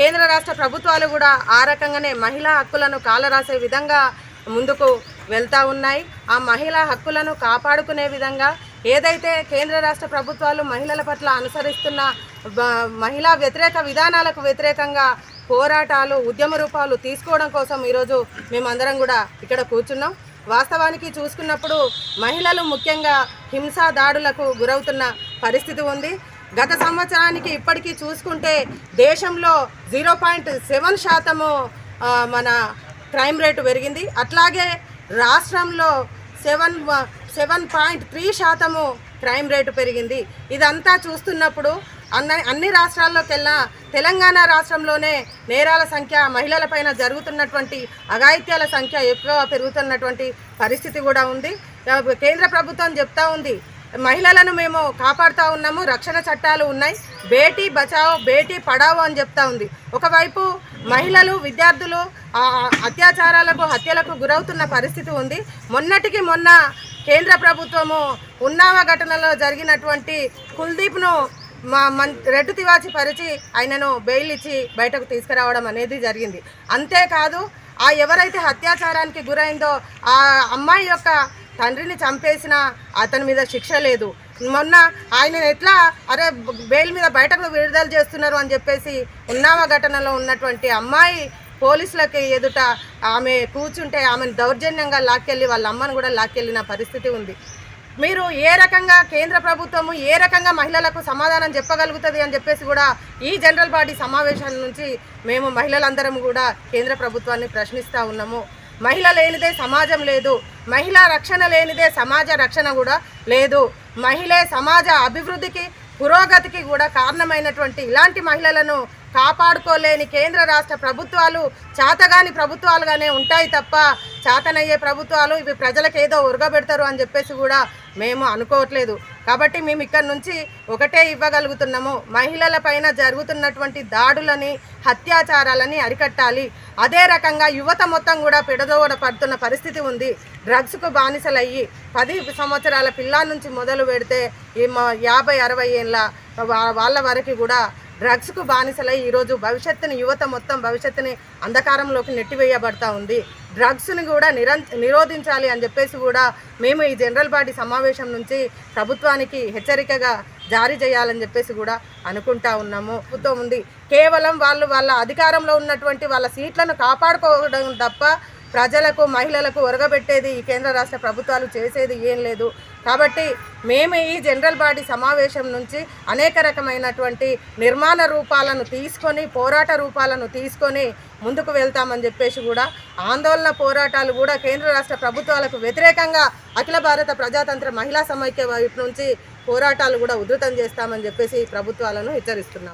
కేంద్ర రాష్ట్ర ప్రభుత్వాలు కూడా ఆ రకంగానే మహిళా హక్కులను కాలరాసే విధంగా ముందుకు వెళ్తూ ఉన్నాయి. ఆ మహిళా హక్కులను కాపాడుకునే విధంగా ఏదైతే కేంద్ర రాష్ట్ర ప్రభుత్వాలు మహిళల పట్ల అనుసరిస్తున్న మహిళా వ్యతిరేక విధానాలకు వ్యతిరేకంగా పోరాటాలు ఉద్యమ రూపాలు తీసుకోవడం కోసం ఈరోజు మేమందరం కూడా ఇక్కడ కూర్చున్నాం. వాస్తవానికి చూసుకున్నప్పుడు మహిళలు ముఖ్యంగా హింసా దాడులకు గురవుతున్న పరిస్థితి ఉంది. గత సంవత్సరానికి ఇప్పటికీ చూసుకుంటే దేశంలో జీరో పాయింట్ సెవెన్ శాతము మన క్రైమ్ రేటు పెరిగింది. అట్లాగే రాష్ట్రంలో సెవెన్ సెవెన్ పాయింట్ త్రీ శాతము క్రైమ్ రేటు పెరిగింది. ఇదంతా చూస్తున్నప్పుడు అన్న అన్ని రాష్ట్రాల్లోకెల్లా తెలంగాణ రాష్ట్రంలోనే నేరాల సంఖ్య మహిళలపైన జరుగుతున్నటువంటి అఘాయిత్యాల సంఖ్య ఎక్కువ పెరుగుతున్నటువంటి పరిస్థితి కూడా ఉంది. కేంద్ర ప్రభుత్వం చెప్తా ఉంది మహిళలను మేము కాపాడుతూ ఉన్నాము రక్షణ చట్టాలు ఉన్నాయి. బేటీ బచావో బేటీ పడావో అని చెప్తా ఉంది. ఒకవైపు మహిళలు విద్యార్థులు ఆ, అత్యాచారాలకు హత్యలకు గురవుతున్న పరిస్థితి ఉంది. మొన్నటికి మొన్న కేంద్ర ప్రభుత్వము ఉన్నావ ఘటనలో జరిగినటువంటి కుల్దీప్ను మా మన్ రెడ్డు తివాచి పరిచి ఆయనను బెయిల్ ఇచ్చి బయటకు తీసుకురావడం అనేది జరిగింది. అంతేకాదు ఆ ఎవరైతే అత్యాచారానికి గురైందో ఆ అమ్మాయి యొక్క తండ్రిని చంపేసిన అతని మీద శిక్ష లేదు. మొన్న ఆయన ఎట్లా అరే బెయిల్ మీద బయటకు విడుదల చేస్తున్నారు అని చెప్పేసి ఉన్నావ ఘటనలో ఉన్నటువంటి అమ్మాయి పోలీసులకి ఎదుట ఆమె కూర్చుంటే ఆమెను దౌర్జన్యంగా లాక్కెళ్ళి వాళ్ళ అమ్మను కూడా లాక్కెళ్ళిన పరిస్థితి ఉంది. మీరు ఏ రకంగా కేంద్ర ప్రభుత్వము ఏ రకంగా మహిళలకు సమాధానం చెప్పగలుగుతుంది అని చెప్పేసి కూడా ఈ జనరల్ బాడీ సమావేశం నుంచి మేము మహిళలందరం కూడా కేంద్ర ప్రభుత్వాన్ని ప్రశ్నిస్తూ ఉన్నాము. మహిళ లేనిదే సమాజం లేదు. మహిళా రక్షణ లేనిదే సమాజ రక్షణ కూడా లేదు. మహిళే సమాజ అభివృద్ధికి పురోగతికి కూడా కారణమైనటువంటి ఇలాంటి మహిళలను కాపాడుకోలేని కేంద్ర రాష్ట్ర ప్రభుత్వాలు చాతగాని ప్రభుత్వాలుగానే ఉంటాయి తప్ప చాతనయ్యే ప్రభుత్వాలు ఇవి ప్రజలకు ఏదో ఉరగబెడతారు అని చెప్పేసి కూడా మేము అనుకోవట్లేదు. కాబట్టి మేము ఇక్కడ నుంచి ఒకటే ఇవ్వగలుగుతున్నాము. మహిళల పైన జరుగుతున్నటువంటి దాడులని అత్యాచారాలని అరికట్టాలి. అదే రకంగా యువత మొత్తం కూడా పిడదోడ పడుతున్న పరిస్థితి ఉంది. డ్రగ్స్కు బానిసలయ్యి పది సంవత్సరాల పిల్లల నుంచి మొదలు పెడితే ఈ యాభై అరవై ఏళ్ళ వా- వాళ్ళ వరకు కూడా డ్రగ్స్కు బానిసలై ఈరోజు భవిష్యత్తుని యువత మొత్తం భవిష్యత్తుని అంధకారంలోకి నెట్టివేయబడతా ఉంది. డ్రగ్స్ని కూడా నిరం నిరోధించాలి అని చెప్పేసి కూడా మేము ఈ జనరల్ బాడీ సమావేశం నుంచి ప్రభుత్వానికి హెచ్చరికగా జారీ చేయాలని చెప్పేసి కూడా అనుకుంటా ఉన్నాము. ప్రభుత్వం ఉంది. కేవలం వాళ్ళు వాళ్ళ అధికారంలో ఉన్నటువంటి వాళ్ళ సీట్లను కాపాడుకోవడం తప్ప ప్రజలకు మహిళలకు ఒరగబెట్టేది ఈ కేంద్ర రాష్ట్ర ప్రభుత్వాలు చేసేది ఏం లేదు. కాబట్టి మేము ఈ జనరల్ బాడీ సమావేశం నుంచి అనేక రకమైనటువంటి నిర్మాణ రూపాలను తీసుకొని పోరాట రూపాలను తీసుకొని ముందుకు వెళ్తామని చెప్పేసి కూడా ఆందోళన పోరాటాలు కూడా కేంద్ర రాష్ట్ర ప్రభుత్వాలకు వ్యతిరేకంగా అఖిల భారత ప్రజాతంత్ర మహిళా సమైక్య వైపు నుంచి పోరాటాలు కూడా ఉధృతం చేస్తామని చెప్పేసి ప్రభుత్వాలను హెచ్చరిస్తున్నాం.